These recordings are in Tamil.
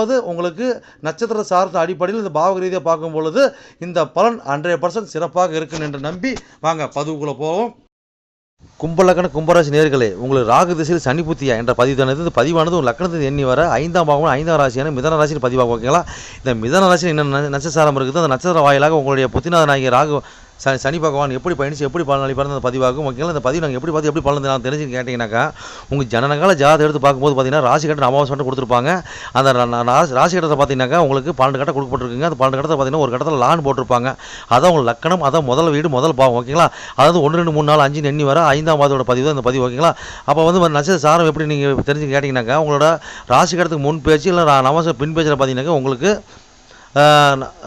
அதாவது உங்களுக்கு நட்சத்திர சார்ந்த அடிப்படையில் இந்த பாவக ரீதியாக பார்க்கும் பொழுது இந்த பலன் ஹண்ட்ரட் பர்சன்ட் சிறப்பாக இருக்கும் என்று நம்பி வாங்க பதிவுக்குள்ளே போவோம். கும்பலக்கண கும்பராசி நேர்களே உங்களுக்கு ராகு திசையில் சனி புத்தியா என்ற பதிவானது இந்த பதிவானது ஒரு லக்கணத்தை எண்ணி வர ஐந்தாம் பாகம் ஐந்தாம் ராசியான மிதன ராசியில் பதிவாகும் ஓகேங்களா? இந்த மிதன ராசியில் என்ன நட்சத்திரம் இருக்குது அந்த நட்சத்திர வாயிலாக உங்களுடைய புத்திநாதனாகிய ராகு சனி சனி பகவான் எப்படி பயணிச்சு எப்படி பலன் அளிப்பார் அந்த பதிவாகும். ஓகேங்களா அந்த பதிவு நாங்கள் எப்படி பார்த்து எப்படி பலன் நான் தெரிஞ்சு கேட்டிங்கனாக்கா உங்கள் ஜனனங்கால ஜாதகம் எடுத்து பார்க்கும்போது பார்த்தீங்கன்னா ராசி கட்டம் அமாவாசை மட்டும் கொடுத்துருப்பாங்க. அந்த ரா- ராசி ராசி கட்டத்தை பார்த்தீங்கன்னாக்கா உங்களுக்கு பன்னெண்டு கட்டம் கொடுக்கப்பட்டிருக்குங்க. அந்த பன்னெண்டு கட்டத்தை பார்த்தீங்கன்னா ஒரு கட்டத்தில் லான் போட்டிருப்பாங்க. அதான் உங்கள் லக்கணம் அதான் முதல் வீடு முதல் பாவம் ஓகேங்களா? அதாவது ஒன்று ரெண்டு மூணு நாலு அஞ்சு எண்ணி வர ஐந்தாம் மாதத்தோட பதிவு தான் பதிவு ஓகேங்களா? அப்போ வந்து நட்சத்திர சாரம் எப்படி நீங்கள் தெரிஞ்சு கேட்டிங்கனாக்கா உங்களோட ராசி கட்டத்துக்கு முன் பேச்சு இல்லை நவசம் பின் பேச்சில் பார்த்தீங்கன்னாக்கா உங்களுக்கு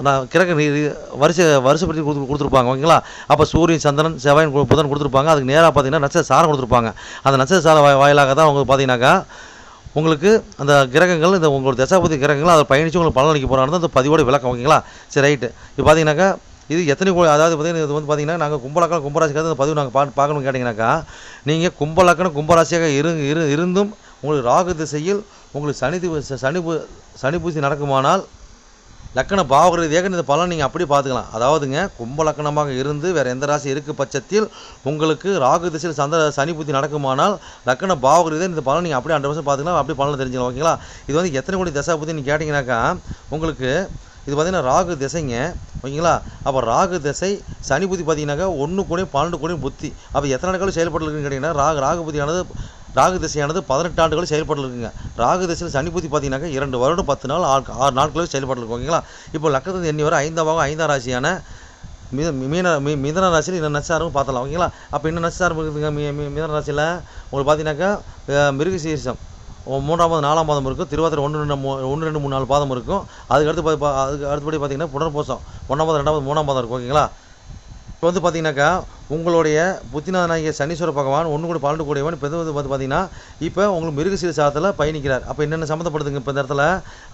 நான் கிழக்கு நீ வரிசை வருஷப்படுத்தி கொடுத்து கொடுத்துருப்பாங்க ஓகேங்களா? அப்போ சூரியன் சந்திரன் செவ்வாயன் கு- புதன் கொடுத்துருப்பாங்க. அதுக்கு நேராக பார்த்தீங்கன்னா நட்சத்திர சாரம் கொடுத்துருப்பாங்க. அந்த நட்சத்திர சார வாயிலாக தான் உங்களுக்கு பார்த்தீங்கன்னாக்கா உங்களுக்கு அந்த கிரகங்கள் இந்த உங்களோட தசாபதி கிரகங்கள் அதை பயணித்து உங்களுக்கு பலன் அளிக்க போகிறாங்க அந்த பதிவோட விளக்கம் ஓகேங்களா? சரி ரைட்டு. இப்போ பார்த்தீங்கன்னாக்கா இது எத்தனை கோ- அதாவது பார்த்தீங்கன்னா இது வந்து பார்த்தீங்கன்னா நாங்கள் கும்பலாக்கம் கும்பராசிக்காக அந்த பதிவு நாங்கள் பா பார்க்கணும்னு கேட்டிங்கனாக்கா நீங்கள் கும்பலாக்கணும் கும்பராசியாக இரு இரு இருந்தும் உங்களுக்கு ராகு திசையில் உங்களுக்கு சனி சனி சனி பூசி நடக்குமானால் லக்கண பாவக இந்த பலன் நீங்கள் அப்படி பார்த்துக்கலாம். அதாவதுங்க கும்ப லக்கணமாக இருந்து வேறு எந்த ராசி இருக்கு பட்சத்தில் உங்களுக்கு ராகு திசையில் சந்த சனி புத்தி நடக்குமானால் லக்கண பாவக இந்த பலன் நீங்கள் அப்படியே ஹண்ட்ரட் பர்சன்ட் பார்த்துக்கலாம். அப்படி பலன் தெரிஞ்சுக்கலாம் ஓகேங்களா இது வந்து எத்தனை கோடி தசா புத்தி நீங்கள் கேட்டிங்கனாக்கா உங்களுக்கு இது பார்த்தீங்கன்னா ராகு திசைங்க ஓகேங்களா அப்போ ராகு திசை சனி புத்தி பார்த்தீங்கன்னாக்கா ஒன்று கோடியும் பன்னெண்டு கோடியும் புத்தி. அப்போ எத்தனை நாட்கள் செயல்பட்டு இருக்குன்னு கேட்டிங்கன்னா ராகு ராகு புத்தியானது ராகு திசையானது பதினெட்டு ஆண்டுகள் செயல்பட்டு இருக்குங்க. ராகு திசையில் சனி புத்தி பார்த்தீங்கன்னாக்கா இரண்டு வருடம் பத்து நாள் ஆறு ஆறு நாட்களும் செயல்பட்டு ஓகேங்களா? இப்போ லக்கத்து எண்ணி வர ஐந்தாம் பாகம் ஐந்தாம் ராசியான மித மீன மீ மிதன ராசியில் இந்த நட்சத்திரம் பார்த்தலாம் ஓகேங்களா? அப்போ இன்னும் நட்சத்திரம் இருக்குதுங்க மீ மிதன ராசியில் உங்களுக்கு பார்த்தீங்கன்னாக்கா மிருக சீரிசம். மூன்றாம் நாலாம் பாதம் இருக்கும் திருவாதிரை ஒன்று ரெண்டு மூ ஒன்று ரெண்டு மூணு நாலு பாதம் இருக்கும். அதுக்கு அடுத்து பா- அதுக்கு அடுத்தபடி பார்த்தீங்கன்னா புனர்பூசம். ஒன்றாம் ரெண்டாவது மூணாம் பாதம் இருக்கும் ஓகேங்களா? இப்போ வந்து பார்த்தீங்கன்னாக்கா உங்களுடைய புத்திநாதனாகிய சனீஸ்வர பகவான் ஒன்று கூட பன்னெண்டு கூடியவன் இப்போ வந்து பார்த்தீங்கன்னா இப்போ உங்களுக்கு மிருகசீல சாதத்தில் பயணிக்கிறார். அப்போ என்னென்ன சம்மந்தப்படுதுங்க இப்போ இந்த இடத்துல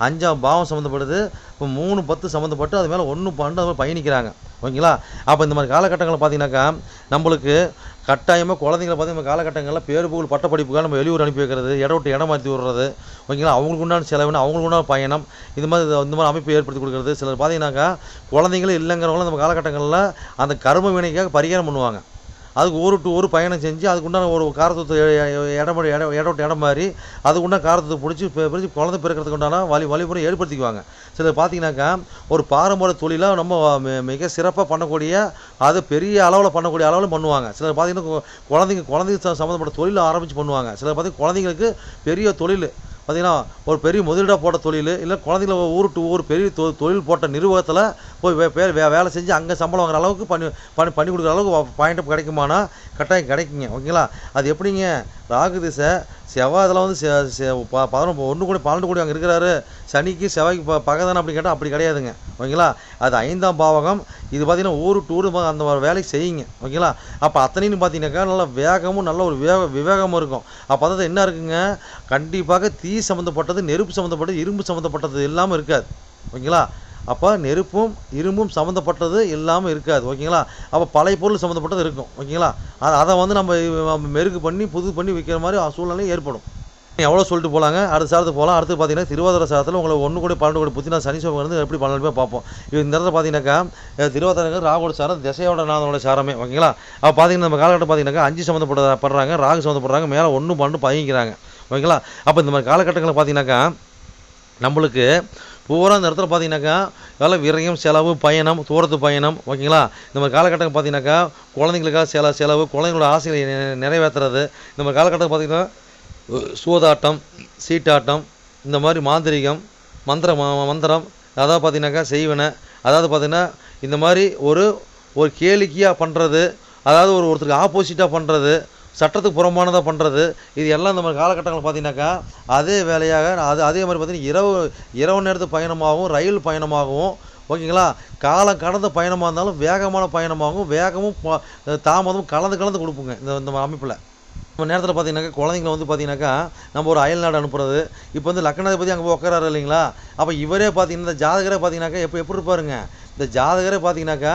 அஞ்சாம் பாவம் சம்மந்தப்படுது இப்போ மூணு பத்து சம்மந்தப்பட்டு அது மேலே ஒன்று பன்னெண்டு அது பயணிக்கிறாங்க. ஓகேங்களா? அப்போ இந்த மாதிரி காலகட்டங்களில் பார்த்தீங்கன்னாக்கா நம்மளுக்கு கட்டாயமாக குழந்தைங்களை பார்த்து நம்ம காலகட்டங்களில் பேர் புகழ் பட்டப்படிப்புக்காக நம்ம வெளியூர் அனுப்பி வைக்கிறது இடம் விட்டு இடம் மாற்றி விடுறது. ஓகேங்களா? அவங்களுக்கு உண்டான செலவுன்னு அவங்களுக்கு உண்டான பயணம் இது மாதிரி இந்த மாதிரி அமைப்பு ஏற்படுத்தி கொடுக்குறது. சிலர் பார்த்தீங்கன்னாக்கா குழந்தைங்களும் இல்லைங்கிறவங்களும் நம்ம காலகட்டங்களில் அந்த கரும வினைக்காக பரிகாரம் பண்ணுவாங்க. அதுக்கு ஒரு டு ஒரு பயணம் செஞ்சு அதுக்குண்டான ஒரு காரத்தத்தை இடம் இடம் இடம் விட்டு இடம் மாதிரி அதுக்குண்டான உண்டான பிடிச்சி பிடிச்சி குழந்தை பிறக்கிறதுக்கு உண்டான வழி வழிமுறை ஏற்படுத்திக்குவாங்க. சிலர் பார்த்தீங்கன்னாக்கா ஒரு பாரம்பரிய தொழிலாக நம்ம மிக சிறப்பாக பண்ணக்கூடிய அது பெரிய அளவில் பண்ணக்கூடிய அளவில் பண்ணுவாங்க. சிலர் பார்த்தீங்கன்னா குழந்தைங்க குழந்தைங்க சம்மந்தப்பட்ட தொழில் ஆரம்பித்து பண்ணுவாங்க. சிலர் பார்த்தீங்கன்னா குழந்தைங்களுக்கு பெரிய தொழில். பார்த்தீங்கன்னா ஒரு பெரிய முதலீடாக போட்ட தொழில் இல்லை குழந்தைங்கள ஊர் டு ஊர் பெரிய தொ- தொழில் போட்ட நிறுவனத்தில் போய் வே வே- வே- வேலை செஞ்சு அங்கே சம்பளம் வாங்குற அளவுக்கு பண்ணி பண்ணி பண்ணி கொடுக்குற அளவுக்கு பாயிண்ட் கிடைக்குமானா கட்டாயம் கிடைக்குங்க. ஓகேங்களா? அது எப்படிங்க? ராகு திசை செவ்வாய் இதில் வந்து ப- பதினொன்று ஒன்று கூட பன்னெண்டு கோடி அங்கே இருக்கிறாரு. சனிக்கு செவ்வாய்க்கு ப பகை தானே அப்படி கேட்டால் அப்படி கிடையாதுங்க. ஓகேங்களா? அது ஐந்தாம் பாவகம். இது பார்த்தீங்கன்னா ஊர் டூர் அந்த மாதிரி வேலையை செய்யுங்க. ஓகேங்களா? அப்போ அத்தனைன்னு பார்த்தீங்கன்னாக்கா நல்ல வேகமும் நல்ல ஒரு வேக விவேகமும் இருக்கும். அப்போ அதாவது என்ன இருக்குங்க? கண்டிப்பாக தீ சம்மந்தப்பட்டது நெருப்பு சம்மந்தப்பட்டது இரும்பு சம்மந்தப்பட்டது இல்லாமல் இருக்காது. ஓகேங்களா? அப்போ நெருப்பும் இரும்பும் சம்மந்தப்பட்டது இல்லாமல் இருக்காது. ஓகேங்களா? அப்போ பழைய பொருள் சம்மந்தப்பட்டது இருக்கும். ஓகேங்களா? அதை அதை வந்து நம்ம நம்ம மெருகு பண்ணி புது பண்ணி விற்கிற மாதிரி சூழ்நிலை ஏற்படும். எவ்வளோ சொல்லிட்டு போகலாங்க அடுத்த சாரத்துக்கு போகலாம். அடுத்து பார்த்தீங்கன்னா திருவாதிரை சாரத்தில் உங்களை ஒன்று கூட பன்னெண்டு கூட புத்தினா சனி வந்து எப்படி பன்னெண்டு பார்ப்போம். இது இந்த இடத்துல பார்த்தீங்கன்னாக்கா அஹ் திருவாதிரைங்க ராகுவோட சாரம் திசையோட நாதனோட சாரமே. ஓகேங்களா? அப்போ பார்த்தீங்கன்னா நம்ம காலகட்டம் பார்த்தீங்கன்னாக்கா அஞ்சு சம்மந்தப்பட்ட படுறாங்க ராகு சம்மந்தப்படுறாங்க மேலே ஒன்று பன்னெண்டு பயங்கிறாங்க ஓகேங்களா? அப்போ இந்த மாதிரி காலகட்டங்களில் பார்த்தீங்கன்னாக்கா நம்மளுக்கு பூரா இந்த இடத்துல பார்த்தீங்கன்னாக்கா வேலை விரயம் செலவு பயணம் தூரத்து பயணம். ஓகேங்களா? இந்த மாதிரி காலகட்டம் பார்த்தீங்கன்னாக்கா குழந்தைங்களுக்காக செல செலவு குழந்தைங்களோட ஆசைகளை நிறைவேற்றுறது இந்த மாதிரி காலகட்டம் பார்த்தீங்கன்னா சூதாட்டம் சீட்டாட்டம் இந்த மாதிரி மாந்திரிகம் மந்திரம் மந்திரம் அதாவது பார்த்தீங்கன்னாக்கா செய்வன அதாவது பார்த்தீங்கன்னா இந்த மாதிரி ஒரு ஒரு கேளிக்கையாக பண்ணுறது அதாவது ஒரு ஒருத்தருக்கு ஆப்போசிட்டாக பண்ணுறது சட்டத்துக்கு புறமானதாக பண்ணுறது இது எல்லாம் இந்த மாதிரி காலகட்டங்கள் பார்த்தீங்கன்னாக்கா அதே வேலையாக அது அதே மாதிரி பார்த்தீங்கன்னா இரவு இரவு நேரத்து பயணமாகவும் ரயில் பயணமாகவும் ஓகேங்களா? காலம் கடந்த பயணமாக இருந்தாலும் வேகமான பயணமாகவும் வேகமும் தாமதமும் கலந்து கலந்து கொடுப்புங்க இந்த இந்த அமைப்பில். நம்ம நேரத்தில் பார்த்தீங்கன்னாக்கா குழந்தைங்கள வந்து பார்த்தீங்கன்னாக்கா நம்ம ஒரு அயல் நாடு அனுப்புறது. இப்போ வந்து லக்னாதிபதி அங்கே போய் உட்காராரு இல்லைங்களா? அப்போ இவரே பார்த்தீங்கன்னா இந்த ஜாதகரே பார்த்தீங்கன்னாக்கா எப்போ எப்படி இருப்பாருங்க? இந்த ஜாதகரே பார்த்தீங்கன்னாக்கா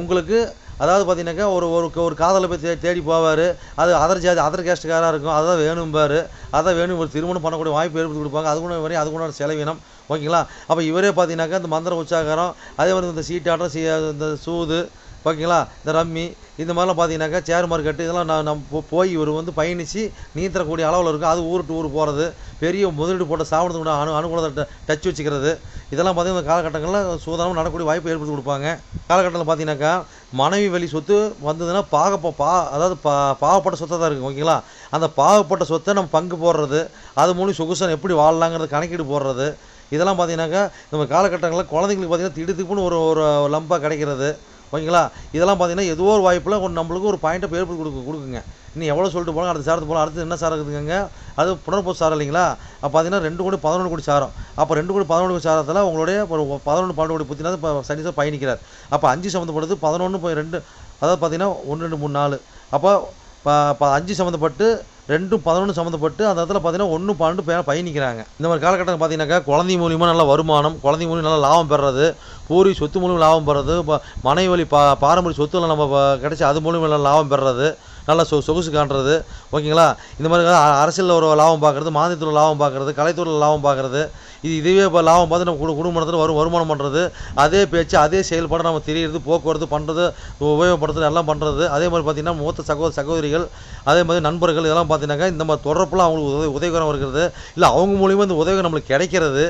உங்களுக்கு அதாவது பார்த்தீங்கன்னாக்கா ஒரு ஒரு ஒரு காதலை போய் தே தேடி போவார். அது அதர் ஜாதி அதர் கேஸ்ட்டுக்காராக இருக்கும். அதான் வேணும்பார். அதான் வேணும் ஒரு திருமணம் பண்ணக்கூடிய வாய்ப்பு ஏற்படுத்தி கொடுப்பாங்க. அது கூட வரையும் அது கூட செலவினம். ஓகேங்களா? அப்போ இவரே பார்த்தீங்கன்னாக்கா இந்த மந்திர உச்சாகாரம் அதே மாதிரி இந்த சீட்டாட்டம் சீ இந்த சூது ஓகேங்களா இந்த ரம்மி இந்த மாதிரிலாம் பார்த்தீங்கன்னாக்கா சேர் மார்க்கெட்டு இதெல்லாம் நான் நம்ம போ- போய் இவர் வந்து பயணித்து நீந்தரக்கூடிய அளவில் இருக்கும் அது ஊருக்கு ஊர் போகிறது பெரிய முதலீடு போட்ட சாப்பிட்றது கூட அனு அனுகூலத்தை டச் வச்சுக்கிறது இதெல்லாம் பார்த்தீங்கன்னா இந்த காலகட்டங்களில் சூதானம் நடக்கக்கூடிய வாய்ப்பு ஏற்படுத்தி கொடுப்பாங்க. காலகட்டத்தில் பார்த்தீங்கன்னாக்கா மனைவி வழி சொத்து வந்ததுன்னா பாக பா அதாவது பா பாவப்பட்ட சொத்தை தான் இருக்கும் ஓகேங்களா? அந்த பாவப்பட்ட சொத்தை நம்ம பங்கு போடுறது அது மூலம் சொகுசன் எப்படி வாழலாங்கிறது கணக்கீடு போடுறது இதெல்லாம் பார்த்தீங்கன்னாக்கா நம்ம காலகட்டங்களில் குழந்தைங்களுக்கு பார்த்தீங்கன்னா திடுத்துப்புன்னு ஒரு ஒரு லம்பாக கிடைக்கிறது ஓகேங்களா? இதெல்லாம் பார்த்தீங்கன்னா ஏதோ ஒரு வாய்ப்பில் கொஞ்சம் நம்மளுக்கு ஒரு பாயிண்ட்டை ஏற்படுத்தி கொடுக்கு கொடுக்குங்க. இன்னும் எவ்வளோ சொல்லிட்டு போகலாம் அடுத்த சாரத்து போகலாம் அடுத்து என்ன சார் இருக்குதுங்க? அது புனர்பூச சாரம் இல்லைங்களா? அப்போ பார்த்தீங்கன்னா ரெண்டு கோடி பதினொன்று கோடி சாரம். அப்போ ரெண்டு கோடி பதினொன்று கோடி சாரத்தில் உங்களுடைய ஒரு பதினொன்று பன்னெண்டு கோடி புத்தினா இப்போ சனி பயணிக்கிறார். அப்போ அஞ்சு சம்மந்தப்பட்டது பதினொன்று போய் ரெண்டு அதாவது பார்த்தீங்கன்னா ஒன்று ரெண்டு மூணு நாலு. அப்போ ப- ப- அஞ்சு சம்மந்தப்பட்டு ரெண்டும் பதினொன்று சம்மந்தப்பட்டு அந்த இடத்துல பார்த்தீங்கன்னா ஒன்று பன்னெண்டு பேர் பயணிக்கிறாங்க. இந்த மாதிரி காலகட்டத்தில் பார்த்தீங்கன்னாக்கா குழந்தை மூலியமாக நல்ல வருமானம் குழந்தை மூலியம் நல்லா லாபம் பெறது பூரி சொத்து மூலியம் லாபம் பெறது ப- மனைவி வழி பா பாரம்பரிய சொத்துல நம்ம கிடச்சி கிடைச்சி அது மூலியம் நல்லா லாபம் பெறது நல்ல சொ சொகுசு காண்றது. ஓகேங்களா? இந்த மாதிரி அரசியலில் ஒரு லாபம் பார்க்குறது மாநிலத்தில் லாபம் பார்க்குறது கலைத்துறையில் லாபம் பார்க்குறது இது இதுவே இப்போ லாபம் பார்த்து நம்ம குடு- குடும்பத்தில் வரும் வருமானம் பண்ணுறது அதே பேச்சு அதே செயல்பாடு நம்ம தெரியறது போக்குவரத்து பண்ணுறது உபயோகப்படுத்துறது எல்லாம் பண்ணுறது அதே மாதிரி பார்த்தீங்கன்னா மூத்த சகோதர சகோதரிகள் அதே மாதிரி நண்பர்கள் இதெல்லாம் பார்த்தீங்கன்னாக்கா இந்த மாதிரி தொடர்புலாம் அவங்களுக்கு உதவி உதவிகரம் இருக்கிறது. இல்லை அவங்க மூலியமாக இந்த உதவி நம்மளுக்கு கிடைக்கிறது.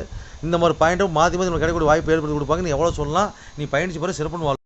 இந்த மாதிரி பாயிண்ட்டும் மாற்றி மாற்றி நம்மளுக்கு கிடைக்கக்கூடிய வாய்ப்பு ஏற்படுத்தி கொடுப்பாங்க நீ எவ்வளோ சொல்லலாம் நீ பயணிச்சு பிறகு சிறப்புன்னு வாழ்